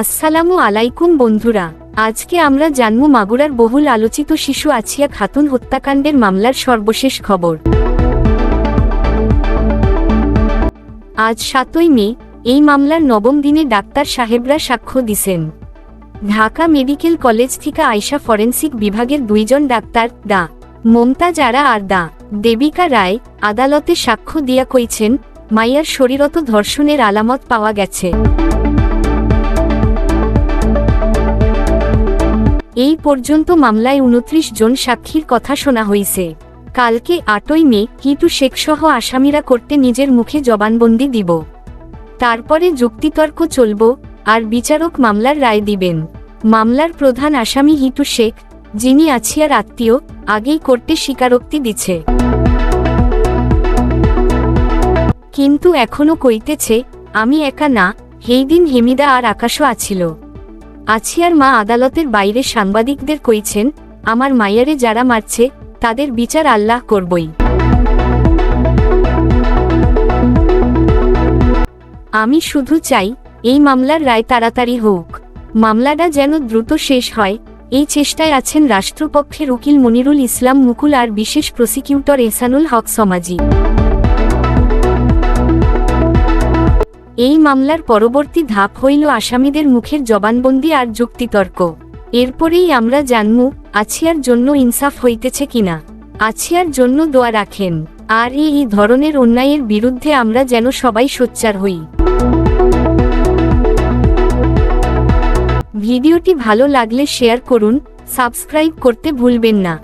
আসসালামু আলাইকুম বন্ধুরা। আজকে আমরা জানব মাগুরার বহুল আলোচিত শিশু আছিয়া খাতুন হত্যাকাণ্ডের মামলার সর্বশেষ খবর। আজ সাতই মে, এই মামলার নবম দিনে ডাক্তার সাহেবরা সাক্ষ্য দিছেন। ঢাকা মেডিকেল কলেজ থেকে আয়শা ফরেন্সিক বিভাগের দুইজন ডাক্তার, ডা। মমতাজ আরা আর দা দেবিকা রায় আদালতে সাক্ষ্য দিয়া কইছেন, মাইয়ার শরীরত ধর্ষণের আলামত পাওয়া গেছে। এই পর্যন্ত মামলায় উনত্রিশ জন সাক্ষীর কথা শোনা হইছে কালকে আটই মে কিটু শেখসহ আসামিরা করতে নিজের মুখে জবানবন্দি দিব। তারপরে যুক্তিতর্ক চলব, আর বিচারক মামলার রায় দিবেন। মামলার প্রধান আসামি হিটু শেখ, যিনি আছিয়ার আত্মীয়, আগেই করতে স্বীকারোক্তি দিছে। কিন্তু এখনও কইতেছে, আমি একা না, হেই দিন হেমিদা আর আকাশও আছিল। আছিয়ার মা আদালতের বাইরে সাংবাদিকদের কইছেন, আমার মায়ারে যারা মারছে, তাদের বিচার আল্লাহ করবই। আমি শুধু চাই, এই মামলার রায় তাড়াতাড়ি হোক। মামলাটা যেন দ্রুত শেষ হয়, এই চেষ্টায় আছেন রাষ্ট্রপক্ষের উকিল মনিরুল ইসলাম মুকুল আর বিশেষ প্রসিকিউটর এসানুল হক সমাজি। এই মামলার পরবর্তী ধাপ হইল আসামিদের মুখের জবানবন্দি আর যুক্তিতর্ক। এরপরেই আমরা জানমু আছিয়ার জন্য ইনসাফ হইতেছে কিনা। আছিয়ার জন্য দোয়া রাখেন। আর এই ধরনের অন্যায়ের বিরুদ্ধে আমরা যেন সবাই সোচ্চার হই। ভিডিওটি ভালো লাগলে শেয়ার করুন, সাবস্ক্রাইব করতে ভুলবেন না।